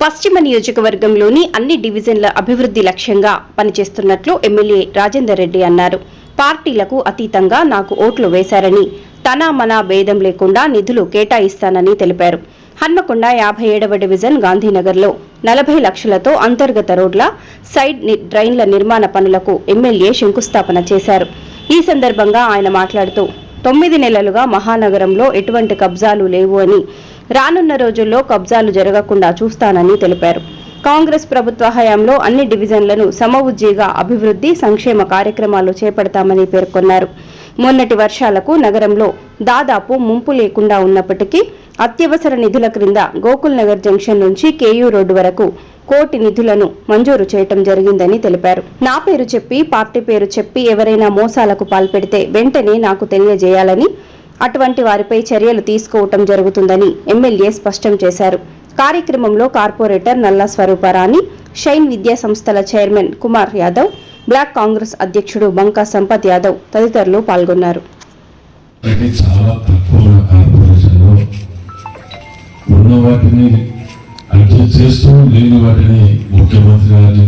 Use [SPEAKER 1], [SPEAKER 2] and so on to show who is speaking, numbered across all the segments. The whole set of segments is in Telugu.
[SPEAKER 1] పశ్చిమ నియోజకవర్గంలోని అన్ని డివిజన్ల అభివృద్ధి లక్ష్యంగా పనిచేస్తున్నట్లు ఎమ్మెల్యే రాజేందర్ రెడ్డి అన్నారు. పార్టీలకు అతీతంగా నాకు ఓట్లు వేశారని తన మన భేదం లేకుండా నిధులు కేటాయిస్తానని తెలిపారు. హన్మకొండ యాభై ఏడవ డివిజన్ గాంధీనగర్లో నలభై లక్షలతో అంతర్గత రోడ్ల సైడ్ డ్రైన్ల నిర్మాణ పనులకు ఎమ్మెల్యే శంకుస్థాపన చేశారు. ఈ సందర్భంగా ఆయన మాట్లాడుతూ తొమ్మిది నెలలుగా మహానగరంలో ఎటువంటి కబ్జాలు లేవు అని రానున్న రోజుల్లో కబ్జాలు జరగకుండా చూస్తానని తెలిపారు. కాంగ్రెస్ ప్రభుత్వ హయాంలో అన్ని డివిజన్లను సమవుజ్జీగా అభివృద్ధి సంక్షేమ కార్యక్రమాలు చేపడతామని పేర్కొన్నారు. మొన్నటి వర్షాలకు నగరంలో దాదాపు ముంపు లేకుండా ఉన్నప్పటికీ అత్యవసర నిధుల క్రింద గోకుల్ నగర్ జంక్షన్ నుంచి కేయూ రోడ్డు వరకు కోటి నిధులను మంజూరు చేయటం జరిగిందని తెలిపారు. నా పేరు చెప్పి పార్టీ పేరు చెప్పి ఎవరైనా మోసాలకు పాల్పెడితే వెంటనే నాకు తెలియజేయాలని అటువంటి వారిపై చర్యలు తీసుకోవటం జరుగుతుందని ఎమ్మెల్యే స్పష్టం చేశారు. కార్యక్రమంలో కార్పొరేటర్ నల్లా స్వరూపరాణి షైన్ విద్యా సంస్థల చైర్మన్ కుమార్ యాదవ్ బ్లాక్ కాంగ్రెస్ అధ్యక్షుడు బంకా సంపత్ యాదవ్ తదితరులు పాల్గొన్నారు.
[SPEAKER 2] ఉన్న వాటిని అడ్జస్ట్ చేస్తూ లేని వాటిని ముఖ్యమంత్రి గారిని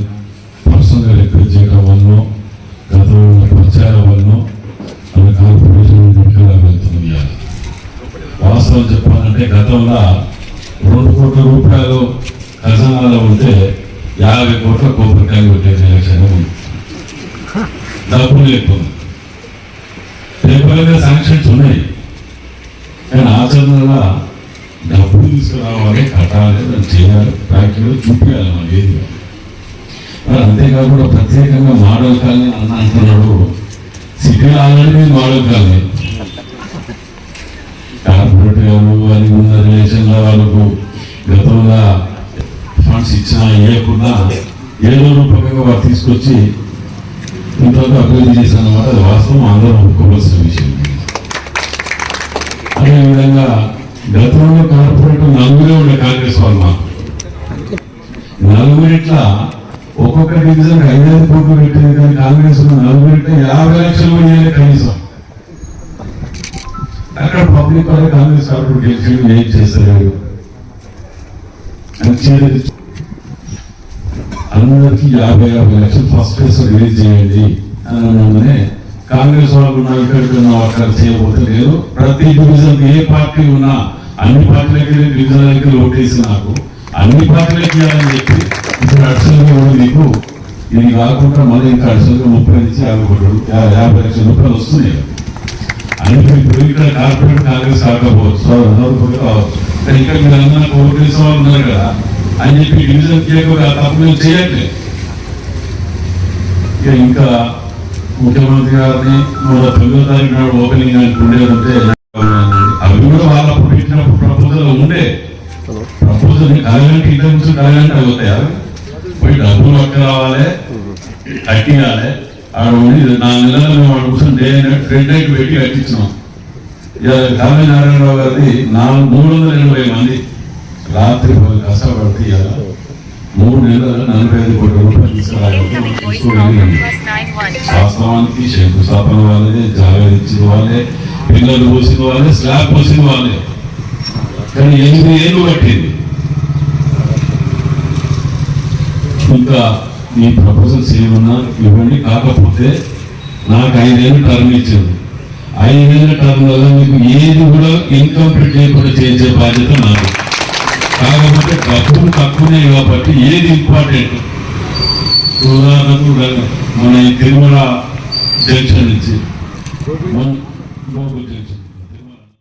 [SPEAKER 2] పర్సనల్గా రిక్వెస్ట్ చేయడం వల్ల గతంలో పరిచయాల వల్ల అంటే గతంలో రెండు కోట్ల రూపాయలు ఖజానాలో ఉంటే యాభై కోట్ల కోపరికాయలు పెట్టే ఎలక్షన్ ఉంది. డబ్బులు ఎక్కువ పేపర్గా శాంక్షన్స్ ఉన్నాయి. కానీ ఆచరణలో డబ్బులు తీసుకురావాలి కట్టాలి దాన్ని చేయాలి ప్రాక్టికల్ చూపించాలి మనం ఏది మరి అంతేకాకుండా ప్రత్యేకంగా మోడల్ కాలనీ అన్న అంటున్నాడు. సిటీలో ఆల్రెడీ మోడల్ కాలనీ. గారు అని ఉన్న రిలేషన్లో వాళ్ళకు గతంలో ఫండ్స్ ఇచ్చినా ఇవ్వకుండా ఏదో రూపకంగా వారు తీసుకొచ్చి ఇంతవరకు అభివృద్ధి చేశారన్నమాట. అది వాస్తవం అందరం ఒప్పుకోవాల్సిన విషయం. అదేవిధంగా గతంలో కార్పొరేటర్ నలుగురే ఉండే కాంగ్రెస్ వాళ్ళు మాకు నలుగురిట్లా ఒక్కొక్క డివిజన్ ఐదైదు కోట్లు పెట్టేది కానీ కాంగ్రెస్ ఉన్న నలుగురిట్లా యాభై లక్షలు కాంగ్రెస్ గెలిచి ఏం చేస్తలేరు అని అందరికి యాభై యాభై లక్షలు ఫస్ట్ క్లాస్ రిలీజ్ చేయండి అని అనగానే కాంగ్రెస్ వాళ్ళు నా ఇక్కడికి ఉన్నా అక్కడ చేయబోతలేదు ప్రతి డివిజన్ ఏ పార్టీ ఉన్నా అన్ని పార్టీలకి డివిజన్ దగ్గర ఓటేసి నాకు అన్ని పార్టీలకి ఇవ్వాలని చెప్పి ఇప్పుడు అడిషనల్గా ఉంది నీకు ఇది కాకుండా మళ్ళీ ఇంకా అడిషనల్గా ముప్పై నుంచి యాభై కోట్లు యాభై లక్షల రూపాయలు వస్తున్నాయి అందుకే ఇప్పుడు ఇక్కడ కార్పొరేట్ కాంగ్రెస్ కాకపోవచ్చు సో అందరూ కూడా కావచ్చు కానీ ఇక్కడ మీరు అందరూ ఓటేసిన వాళ్ళు ఉన్నారు కదా. అని చెప్పి డివిజన్ చేయకుండా తప్పు మేము చేయట్లేదు. ఇక ఇంకా ముఖ్యమంత్రి గారిని మన తొమ్మిదో తారీఖు నాడు ఓపెనింగ్ ఉండేదంటే అవి కూడా వాళ్ళ పెట్టినప్పుడు ప్రపోజల్ ఉండే. ప్రపోజల్ కలగంటే అవుతాయా పోయి డబ్బులు పక్క రావాలి కట్టియాలి. ఆడ ఉండి నాలుగు నెలలు మేము ఆడ కూర్చొని డే నైట్ ఫ్రెండ్ నైట్ పెట్టి కట్టించినాం. ఇక కావ్య నారాయణరావు గారిది నాలుగు మూడు వందల ఎనభై మంది రాత్రి పగలు కష్టపడితే ఇవాళ మూడు నెలల నలభై ఐదు కోట్ల రూపాయలు తీసుకురావాలి వాస్తవానికి శంకుస్థాపన వాళ్ళే జాగ్రత్త ఇచ్చిన వాళ్ళే పిల్లలు పోసిన వాళ్ళే స్లాబ్ పోసిన వాళ్ళే. కానీ ఎనిమిది ఏళ్ళు పట్టింది. ఇంకా ఈ ప్రపోజల్స్ ఏమన్నా ఇవ్వండి కాకపోతే నాకు ఐదేళ్ళు టర్మ్ ఇచ్చింది ఐదేళ్ళ టర్మ్లలో మీకు ఏది కూడా ఇన్కంప్లీట్ లేకుండా చేసే బాధ్యత నాకు కాకపోతే డబ్బులు తక్కువనే కాబట్టి ఏది ఇంపార్టెంట్ ఉదాహరణకు మన ఈ తిరుమల జంక్షన్ నుంచి. జంక్షన్